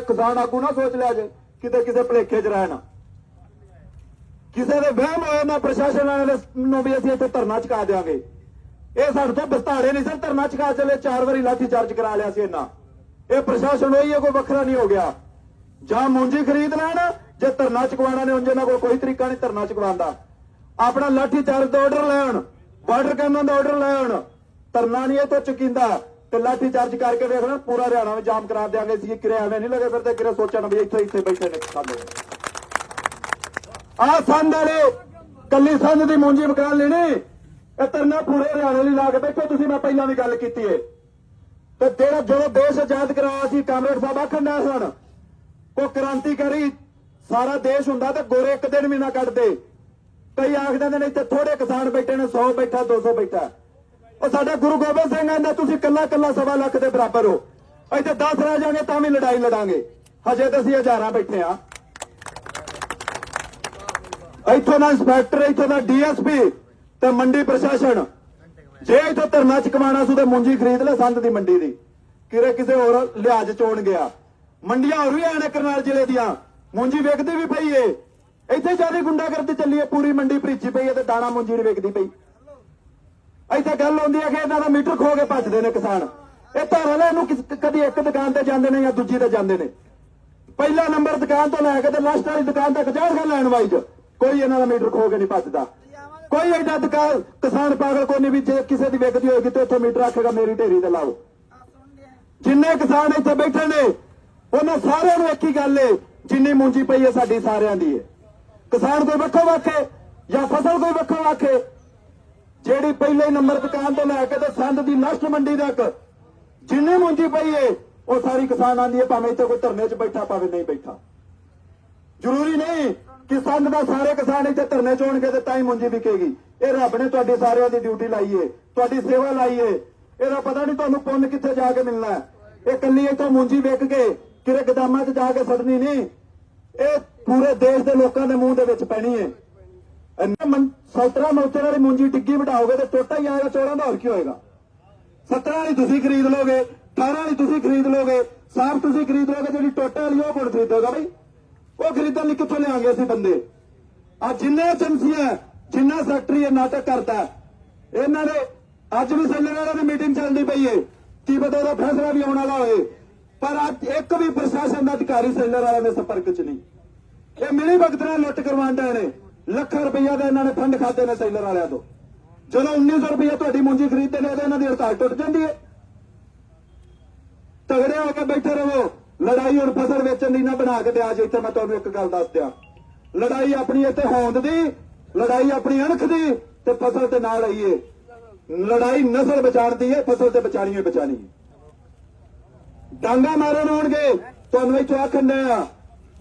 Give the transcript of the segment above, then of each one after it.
ਕਿਸਾਨ ਆਗੂ ਨਾ ਸੋਚ ਲਿਆ ਜੇ, ਕਿਤੇ ਕਿਸੇ ਭਲੇਖੇ 'ਚ ਰਹਿਣਾ ਕਿਸੇ ਦੇ ਵਹਿਮ ਹੋਏ ਨਾ ਪ੍ਰਸ਼ਾਸਨ ਵਾਲੇ ਨੂੰ ਵੀ ਅਸੀਂ ਇੱਥੇ ਧਰਨਾ ਚੁਕਾ ਦੇਵਾਂਗੇ ਇਹ ਸਾਡੇ ਤੋਂ ਵਿਸਤਾਰੇ ਨਹੀਂ ਸਰ ਧਰਨਾ ਚੁਕਾ ਚਲੇ, ਚਾਰ ਵਾਰੀ ਲਾਠੀ ਚਾਰਜ ਕਰਾ ਲਿਆ ਸੀ ਇਹਨਾਂ। ਇਹ ਪ੍ਰਸ਼ਾਸਨ ਹੋਈ ਹੈ ਕੋਈ ਵੱਖਰਾ ਨਹੀਂ ਹੋ ਗਿਆ। ਜਾਂ ਮੁੰਜੀ ਖਰੀਦ ਲੈਣ, ਜੇ ਧਰਨਾ ਚੁਕਵਾਉਣਾ ਨੇ, ਉਂਝ ਇਹਨਾਂ ਕੋਲ ਕੋਈ ਤਰੀਕਾ ਨਹੀਂ ਧਰਨਾ ਚੁਕਵਾਉਂਦਾ ਆਪਣਾ ਲਾਠੀ ਚਾਰਜ ਦਾ ਆਰਡਰ ਲੈਣ ਬਾਰਡਰ ਕੈਮਨ ਦਾ ਆਰਡਰ ਲੈਣ। ਧਰਨਾ ਨਹੀਂ ਇਹ ਤੋਂ ਚੁਕਿੰਦਾ। ਤੇ ਲਾਠੀ ਚਾਰਜ ਕਰਕੇ ਵੇਖ ਪੂਰਾ ਹਰਿਆਣਾ ਵਿੱਚ ਜਾਮ ਕਰਾ ਦਿਆਂਗੇ ਸੀ ਕਿਰੇ ਐਵੇਂ ਨਹੀਂ ਲੱਗੇ ਫਿਰਦੇ ਕਿਰੇ ਸੋਚਣ ਵੀ ਇੱਥੇ ਇੱਥੇ ਬੈਠੇ ਨੇ ਸਾਡੇ ਆ ਸੰਦ ਵਾਲੇ, ਕੱਲੀ ਸੰਦ ਦੀ ਮੂੰਜੀ ਮਕਾਨ ਲੈਣੀ। ਇਹ ਤਰਨਾ ਪੂਰੇ ਹਰਿਆਣੇ ਲਈ ਲਾ ਕੇ ਬੈਠੋ, ਤੁਸੀਂ ਮੈਂ ਪਹਿਲਾਂ ਵੀ ਗੱਲ ਕੀਤੀ ਏ। ਤੇ ਜਿਹੜਾ ਜਦੋਂ ਦੇਸ਼ ਆਜ਼ਾਦ ਕਰਾਇਆ ਸੀ, ਕਾਮਰੇਡ ਸਾਹਿਬ ਆਖਣ ਡਿਆ ਸਨ ਕੋ ਕ੍ਰਾਂਤੀਕਾਰੀ ਸਾਰਾ ਦੇਸ਼ ਹੁੰਦਾ ਤੇ ਗੋਰੇ ਇੱਕ ਦਿਨ ਵੀ ਨਾ ਕੱਢਦੇ। ਕਈ ਆਖਦੇ ਨੇ, ਇੱਥੇ ਥੋੜੇ ਕਿਸਾਨ ਬੈਠੇ ਨੇ 100 ਬੈਠਾ 200 ਬੈਠਾ। ਉਹ ਸਾਡਾ ਗੁਰੂ ਗੋਬਿੰਦ ਸਿੰਘ ਕਹਿੰਦਾ, ਤੁਸੀਂ ਕੱਲਾ ਕੱਲਾ ਸਵਾ ਲੱਖ ਦੇ ਬਰਾਬਰ ਹੋ। ਇੱਥੇ 10 ਰਹਿ ਜਾਗੇ ਤਾਂ ਵੀ ਲੜਾਈ ਲੜਾਂਗੇ। ਹਜੇ ਤਾਂ ਅਸੀਂ ਹਜ਼ਾਰਾਂ ਬੈਠੇ ਆ ਇੱਥੋਂ ਦਾ ਇੰਸਪੈਕਟਰ, ਇੱਥੋਂ ਦਾ ਡੀਐਸਪੀ ਤੇ ਮੰਡੀ ਪ੍ਰਸ਼ਾਸਨ। ਜੇ ਇੱਥੋਂ ਧਰਨਾ ਚਕਵਾਣਾ ਸੀ, ਤੇ ਮੁੰਜੀ ਖਰੀਦ ਲੈ ਸੰਦ ਦੀ ਮੰਡੀ ਦੀ। ਕਿਰੇ ਕਿਸੇ ਹੋਰ ਲਿਹਾਜ਼ ਚੋਣ ਗਿਆ। ਮੰਡੀਆਂ ਹੋਰ ਵੀ ਆਣੇ ਕਰਨਾਲ ਜ਼ਿਲ੍ਹੇ ਦੀਆਂ। ਮੁੰਜੀ ਵੇਚਦੀ ਵੀ ਪਈ ਏ। ਇੱਥੇ ਜ਼ਿਆਦਾ ਗੁੰਡਾਗਰਦੀ ਚੱਲੀ ਏ, ਪੂਰੀ ਮੰਡੀ ਭਰੀਚੀ ਪਈ ਏ ਤੇ ਦਾਣਾ ਮੁੰਜੀ ਨਹੀਂ ਵੇਚਦੀ ਪਈ। ਇੱਥੇ ਗੱਲ ਹੁੰਦੀ ਹੈ ਕਿ ਇਹਨਾਂ ਦਾ ਮੀਟਰ ਖੋ ਕੇ ਭੱਜਦੇ ਨੇ ਕਿਸਾਨ। ਇਹ ਧਾਰ ਨੂੰ ਕਦੀ ਇੱਕ ਦੁਕਾਨ ਤੇ ਜਾਂਦੇ ਨੇ ਜਾਂ ਦੂਜੀ ਤੇ ਜਾਂਦੇ ਨੇ। ਪਹਿਲਾ ਨੰਬਰ ਦੁਕਾਨ ਤੋਂ ਲੈ ਕੇ ਤੇ ਲਾਸਟ ਵਾਲੀ ਦੁਕਾਨ ਤੱਕ ਜਾਣਗੇ ਲੈਣ ਵਾਈਜ਼ ਕੋਈ ਇਹਨਾਂ ਦਾ ਮੀਟਰ ਖੋ ਕੇ ਨਹੀਂ ਭੱਜਦਾ। ਕੋਈ ਐਡਾ ਦੁਕਾਨ ਕਿਸਾਨ ਪਾਗਲ ਕੋਈ ਨਹੀਂ ਵੀ ਜੇ ਕਿਸੇ ਦੀ ਵਿਕਦੀ ਹੋਏਗੀ ਤੇ ਉੱਥੇ ਮੀਟਰ ਆਖੇਗਾ, ਮੇਰੀ ਢੇਰੀ ਤੇ ਲਾਓ। ਜਿੰਨੇ ਕਿਸਾਨ ਇੱਥੇ ਬੈਠੇ ਨੇ, ਉਹਨਾਂ ਸਾਰਿਆਂ ਨੂੰ ਇੱਕ ਹੀ ਗੱਲ ਏ, ਜਿੰਨੀ ਮੂੰਜੀ ਪਈ ਹੈ ਸਾਡੀ ਸਾਰਿਆਂ ਦੀ ਏ। ਕਿਸਾਨ ਕੋਈ ਵੱਖੋ ਵੱਖੇ ਜਾਂ ਫਸਲ ਕੋਈ ਵੱਖੋ ਵੱਖੇ ਜਿਹੜੀ ਪਹਿਲੇ ਨੰਬਰ ਦੁਕਾਨ ਤੋਂ ਲੈ ਕੇ ਤੇ ਸੰਦ ਦੀ ਨਸ਼ਟ ਮੰਡੀ ਤੱਕ ਜਿੰਨੀ ਮੁੰਜੀ ਪਈ ਏ, ਉਹ ਸਾਰੀ ਕਿਸਾਨ ਆਂਦੀ ਏ, ਭਾਵੇਂ ਇੱਥੇ ਕੋਈ ਧਰਨੇ 'ਚ ਬੈਠਾ, ਭਾਵੇਂ ਨਹੀਂ ਬੈਠਾ। ਜ਼ਰੂਰੀ ਨਹੀਂ ਕਿ ਸੰਦ ਦਾ ਸਾਰੇ ਕਿਸਾਨ ਇੱਥੇ ਧਰਨੇ 'ਚ ਹੋਣਗੇ ਤੇ ਤਾਂ ਹੀ ਮੁੰਜੀ ਵਿਕੇਗੀ। ਇਹ ਰੱਬ ਨੇ ਤੁਹਾਡੀ ਸਾਰਿਆਂ ਦੀ ਡਿਊਟੀ ਲਾਈ ਏ, ਤੁਹਾਡੀ ਸੇਵਾ ਲਾਈ ਏ। ਇਹਦਾ ਪਤਾ ਨਹੀਂ ਤੁਹਾਨੂੰ ਪੁੰਨ ਕਿੱਥੇ ਜਾ ਕੇ ਮਿਲਣਾ ਇਹ ਕੱਲੀ ਇੱਥੋਂ ਮੁੰਜੀ ਵਿਕ ਕੇ ਕਿਰੇ ਗਦਾਮਾਂ 'ਚ ਜਾ ਕੇ ਸੜਨੀ ਨਹੀਂ। ਇਹ ਪੂਰੇ ਦੇਸ਼ ਦੇ ਲੋਕਾਂ ਦੇ ਮੂੰਹ ਦੇ ਵਿੱਚ ਪੈਣੀ ਏ। ਇੰਨੇ ਮੰ- ਸੌਤਰਾ ਮੌਤਰੇ ਵਾਲੀ ਮੁੰਜੀ ਡਿੱਗੀ ਵਟਾਓਗੇ ਤੇ ਟੋਟਾ ਹੀ ਆਏਗਾ ਚੋਰਾਂ ਦਾ ਹੋਰ ਕੀ ਹੋਏਗਾ? 17 ਵਾਲੀ ਤੁਸੀਂ ਖਰੀਦ ਲੋਗੇ 18 ਵਾਲੀ ਤੁਸੀਂ ਖਰੀਦ ਲੋਗੇ ਸਾਫ਼ ਤੁਸੀਂ ਖਰੀਦ ਲੋਗੇ ਜਿਹੜੀ ਟੋਟਾ ਵਾਲੀ ਉਹ ਕੋਣ ਖਰੀਦੋਗਾ ਬਈ? ਉਹ ਖਰੀਦਣ ਲਈ ਕਿੱਥੋਂ ਲਿਆਂਗੇ ਅਸੀਂ ਬੰਦੇ? ਆ ਜਿੰਨੇ ਏਜੰਸੀਆਂ ਜਿੰਨਾ ਸੈਕਟਰੀ ਇਹ ਨਾਟਕ ਕਰਦਾ ਇਹਨਾਂ ਨੇ ਅੱਜ ਵੀ ਸੈਲਰ ਵਾਲਿਆਂ ਦੀ ਮੀਟਿੰਗ ਚੱਲਦੀ ਪਈ ਏ, ਕੀ ਪਤਾ ਉਹਦਾ ਫੈਸਲਾ ਵੀ ਆਉਣ ਵਾਲਾ ਹੋਏ, ਪਰ ਅੱਜ ਇੱਕ ਵੀ ਪ੍ਰਸ਼ਾਸਨ ਦਾ ਅਧਿਕਾਰੀ ਸੈਲਰ ਵਾਲਿਆਂ ਦੇ ਸੰਪਰਕ 'ਚ ਨਹੀਂ। ਇਹ ਮਿਲੀ ਭਗਤ ਨਾਲ ਲੁੱਟ ਕਰਵਾਉਂਦੇ ਨੇ। ਲੱਖਾਂ ਰੁਪਈਆ ਦਾ ਇਹਨਾਂ ਨੇ ਫੰਡ ਖਾਦੇ ਨੇ ਸੈਲਰ ਵਾਲਿਆਂ ਤੋਂ। ਜਦੋਂ 1900 ਰੁਪਈਆ ਤੁਹਾਡੀ ਮੁੰਜੀ ਖਰੀਦਦੇ ਨੇ ਤਾਂ ਇਹਨਾਂ ਦੀ ਹੜਤਾਲ ਟੁੱਟ ਜਾਂਦੀ ਹੈ। ਤਗੜੇ ਹੋ ਕੇ ਬੈਠੇ ਰਹੋ। ਲੜਾਈ ਹੁਣ ਫਸਲ ਵੇਚਣ ਦੀ ਨਾ ਬਣਾ ਕੇ ਦਿਆ ਅੱਜ ਇੱਥੇ ਮੈਂ ਤੁਹਾਨੂੰ ਇੱਕ ਗੱਲ ਦੱਸ ਦਿਆਂ। ਲੜਾਈ ਆਪਣੀ ਇੱਥੇ ਹੋਂਦ ਦੀ, ਲੜਾਈ ਆਪਣੀ ਅਣਖ ਦੀ, ਤੇ ਫਸਲ ਤੇ ਨਾਲ ਆਈਏ। ਲੜਾਈ ਨਸਲ ਬਚਾਉਣ ਦੀ ਹੈ, ਫਸਲ ਤੇ ਬਚਾਣੀ ਹੈ ਬਚਾਣੀ ਹੈ। ਡਾਂਗਾ ਮਾਰਨ ਆਉਣਗੇ, ਤੁਹਾਨੂੰ ਇੱਥੋਂ ਆਖਣ ਆ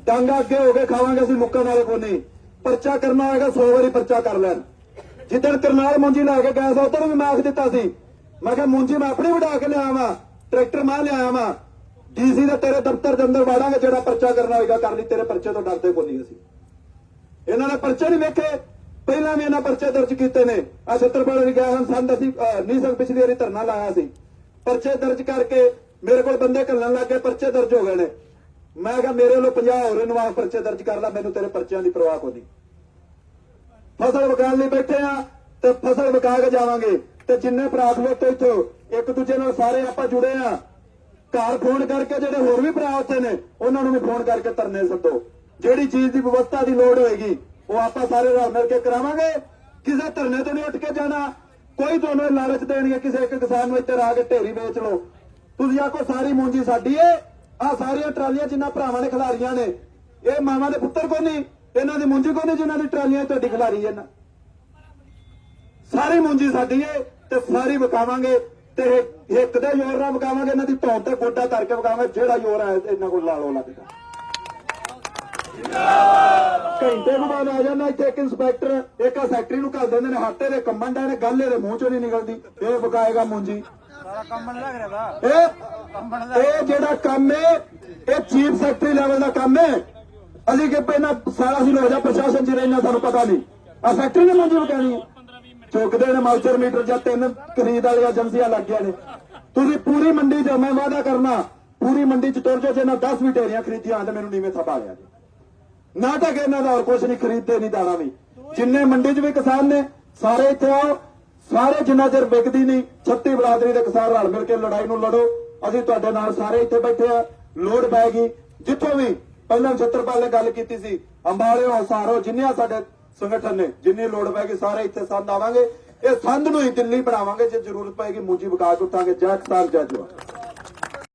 ਡਾਂਗਾ ਅੱਗੇ ਹੋ ਕੇ ਖਾਵਾਂਗੇ, ਅਸੀਂ ਮੁੱਕਣ ਵਾਲੇ ਕੋਨੇ ਪਰਚਾ ਕਰਨਾ ਹੋਏਗਾ 100 ਵਾਰੀ ਪਰਚਾ ਕਰ ਲੈਣ। ਜਿੱਦਣ ਕਰਨਾਲ ਮੁੰਜੀ ਲਾ ਕੇ ਗਿਆ ਸੀ, ਉਧਰ ਵੀ ਮੈਂ ਆਖ ਦਿੱਤਾ ਸੀ। ਮੈਂ ਕਿਹਾ, ਮੁੰਜੀ, ਮੈਂ ਆਪਣੀ ਵਡਾ ਕੇ ਲਿਆਵਾਂ ਵਾਂ, ਟਰੈਕਟਰ ਮੈਂ ਲਿਆਇਆ ਵਾਂ। ਡੀਸੀ ਦੇ ਤੇਰੇ ਦਫ਼ਤਰ ਦੇ ਅੰਦਰ ਵਾੜਾਂਗੇ, ਜਿਹੜਾ ਪਰਚਾ ਕਰਨਾ ਹੋਏਗਾ, ਕਰ ਲਈ। ਤੇਰੇ ਪਰਚੇ ਤੋਂ ਡਰਦੇ ਕੋ ਨਹੀਂ ਅਸੀਂ। ਇਹਨਾਂ ਨੇ ਪਰਚੇ ਨਹੀਂ ਵੇਖੇ। ਪਹਿਲਾਂ ਵੀ ਇਹਨਾਂ ਪਰਚੇ ਦਰਜ ਕੀਤੇ ਨੇ। ਆ ਛਤਰਪਾਲ ਵੀ ਗਿਆ ਹਨ ਸੰਦ ਅਸੀਂ ਨਹੀਂ ਸੰ ਪਿਛਲੀ ਵਾਰੀ ਧਰਨਾ ਲਾਇਆ ਸੀ। ਪਰਚੇ ਦਰਜ ਕਰਕੇ ਮੇਰੇ ਕੋਲ ਬੰਦੇ ਘੱਲਣ ਲੱਗੇ ਪਰਚੇ ਦਰਜ ਹੋ ਗਏ ਨੇ। ਮੈਂ ਕਿਹਾ ਮੇਰੇ ਵੱਲੋਂ 50 ਹੋਰ ਨਵਾਂ ਪਰਚੇ ਦਰਜ ਕਰ ਲੈ, ਮੈਨੂੰ ਤੇਰੇ ਪਰਚਿਆਂ ਦੀ ਪਰਵਾਹ ਕੋਈ ਨਹੀਂ। ਫਸਲ ਵਿਕਾਉਣ ਲਈ ਬੈਠੇ ਆ ਤੇ ਫਸਲ ਵਿਕਾ ਕੇ ਜਾਵਾਂਗੇ ਤੇ ਜਿੰਨੇ ਭਰਾ ਖਲੋਤੇ ਇੱਥੋਂ, ਇੱਕ ਦੂਜੇ ਨਾਲ ਸਾਰੇ ਆਪਾਂ ਜੁੜੇ ਆ। ਘਰ ਫੋਨ ਕਰਕੇ ਜਿਹੜੇ ਹੋਰ ਵੀ ਭਰਾ ਉੱਥੇ ਨੇ, ਉਹਨਾਂ ਨੂੰ ਵੀ ਫੋਨ ਕਰਕੇ ਤਰਨੇ ਸੱਦੋ। ਜਿਹੜੀ ਚੀਜ਼ ਦੀ ਵਿਵਸਥਾ ਦੀ ਲੋੜ ਹੋਏਗੀ, ਉਹ ਆਪਾਂ ਸਾਰੇ ਰਲ ਮਿਲ ਕੇ ਕਰਾਵਾਂਗੇ। ਕਿਸੇ ਧਰਨੇ ਤੋਂ ਨਹੀਂ ਉੱਠ ਕੇ ਜਾਣਾ। ਕੋਈ ਤੁਹਾਨੂੰ ਇਹ ਲਾਲਚ ਦੇਣਗੇ, ਕਿਸੇ ਇੱਕ ਕਿਸਾਨ ਨੂੰ ਇੱਥੇ ਆ ਕੇ ਢੇਰੀ ਵੇਚ ਲਓ। ਤੁਸੀਂ ਆਖੋ, ਸਾਰੀ ਮੂੰਜੀ ਸਾਡੀ ਏ। ਆ ਸਾਰੀਆਂ ਟਰਾਲੀਆਂ ਜਿੰਨਾ ਭਰਾਵਾਂ ਨੇ ਖਿਲਾਰੀਆਂ ਨੇ, ਇਹ ਮਾਵਾਂ ਦੇ ਪੁੱਤਰ ਕੋ ਨਹੀਂ ਇਹਨਾਂ ਦੀ ਮੂੰਜੀ ਕੋ ਨਹੀਂ ਜਿਨ੍ਹਾਂ ਦੀ ਟਰਾਲੀਆਂ ਤੁਹਾਡੀ ਖਿਲਾਰੀ ਹੈ ਸਾਰੀ ਮੁੰਜੀ ਸਾਡੀ ਏ ਤੇ ਸਾਰੀ ਵਿਕਾਵਾਂਗੇ ਤੇ ਇੱਕ ਦੇ ਜ਼ੋਰ ਨਾਲ ਵਿਕਾਵਾਂਗੇ, ਇਹਨਾਂ ਦੀ ਧੌਣ ਤੇ ਗੋਡਾ ਧਰ ਕੇ ਵਿਕਾਵਾਂਗੇ, ਜਿਹੜਾ ਜ਼ੋਰ ਹੈ ਇਹਨਾਂ ਕੋਲ ਲਾ ਲਓ ਲੱਗਦਾ। ਘੰਟੇ ਕੁ ਬਾਅਦ ਆ ਜਾਂਦਾ ਇੱਥੇ ਇੱਕ ਇੰਸਪੈਕਟਰ ਇੱਕ ਸੈਕਟਰੀ ਨੂੰ ਘੱਲ ਦਿੰਦੇ ਨੇ ਹੱਟੇ ਦੇ ਕੰਮਣ ਨੇ, ਗੱਲ ਇਹਦੇ ਮੂੰਹ ਚੋਂ ਨਹੀਂ ਨਿਕਲਦੀ, ਇਹ ਵਿਕਾਏਗਾ ਮੂੰਜੀ ਇਹ ਇਹ ਜਿਹੜਾ ਕੰਮ ਹੈ ਇਹ ਚੀਫ ਸੈਕਟਰੀ ਲੈਵਲ ਦਾ ਕੰਮ ਹੈ। ਅਸੀਂ ਕਿ ਪਹਿਲਾਂ ਸਾਰਾ ਸੀ ਲੋਜਾ ਪ੍ਰਸ਼ਾਸਨ ਚ ਰਹਿਣਾ ਸਾਨੂੰ ਪਤਾ ਨਹੀਂ। ਆ ਸੈਕਟਰੀ ਨੇ ਮੰਜੀ ਵਕਾਣੀ ਹੈ ਚੁੱਕਦੇ ਨੇ ਮਾਊਚਰ ਮੀਟਰ ਜਾਂ ਤਿੰਨ ਖਰੀਦ ਵਾਲੀਆਂ ਏਜੰਸੀਆਂ ਲੱਗ ਗਈਆਂ ਨੇ। ਤੁਸੀਂ ਪੂਰੀ ਮੰਡੀ 'ਚ ਮੈਂ ਵਾਅਦਾ ਕਰਨਾ ਪੂਰੀ ਮੰਡੀ ਚ ਤੁਰ ਜਾਓ ਜੇ ਨਾ 10 ਵੀ ਢੇਰੀਆਂ ਖਰੀਦੀਆਂ ਤੇ ਮੈਨੂੰ ਨੀਵੇਂ ਥਪਾ ਲਿਆ ਜੀ ਨਾ ਤਾਂ ਕਿ ਇਹਨਾਂ ਦਾ ਹੋਰ ਕੁਝ ਨਹੀਂ ਖਰੀਦਦੇ ਨਹੀਂ ਦਾਣਾ ਵੀ। ਜਿੰਨੇ ਮੰਡੀ 'ਚ ਵੀ ਕਿਸਾਨ ਨੇ ਸਾਰੇ ਇੱਥੇ ਆਓ। ਸਾਰੇ ਜਿੰਨਾ ਚਿਰ ਵਿਕਦੀ ਨਹੀਂ 36 ਬਰਾਦਰੀ ਦੇ ਕਿਸਾਨ ਰਲ ਮਿਲ ਕੇ ਲੜਾਈ ਨੂੰ ਲੜੋ। ਅਸੀਂ ਤੁਹਾਡੇ ਨਾਲ ਸਾਰੇ ਇੱਥੇ ਬੈਠੇ ਆ ਲੋੜ ਪੈ ਗਈ। ਜਿੱਥੋਂ ਵੀ ਪਹਿਲਾਂ ਛਤਰਪਾਲ ਨੇ ਗੱਲ ਕੀਤੀ ਸੀ, ਅੰਬਾਲਿਓ, ਹਸਾਰੋ, ਜਿੰਨੀਆਂ ਸਾਡੇ ਸੰਗਠਨ ਨੇ, ਜਿੰਨੀ ਲੋੜ ਪੈਗੀ ਸਾਰੇ ਇੱਥੇ ਸੰਦ ਆਵਾਂਗੇ। ਇਹ ਸੰਦ ਨੂੰ ਹੀ ਦਿੱਲੀ ਬਣਾਵਾਂਗੇ, ਜੇ ਜ਼ਰੂਰਤ ਪਏਗੀ, ਮੂੰਜੀ ਵਿਕਾ ਕੇ ਉੱਠਾਂਗੇ, ਜੈ ਕਿਸਾਨ, ਜੈ ਜਵਾਨ।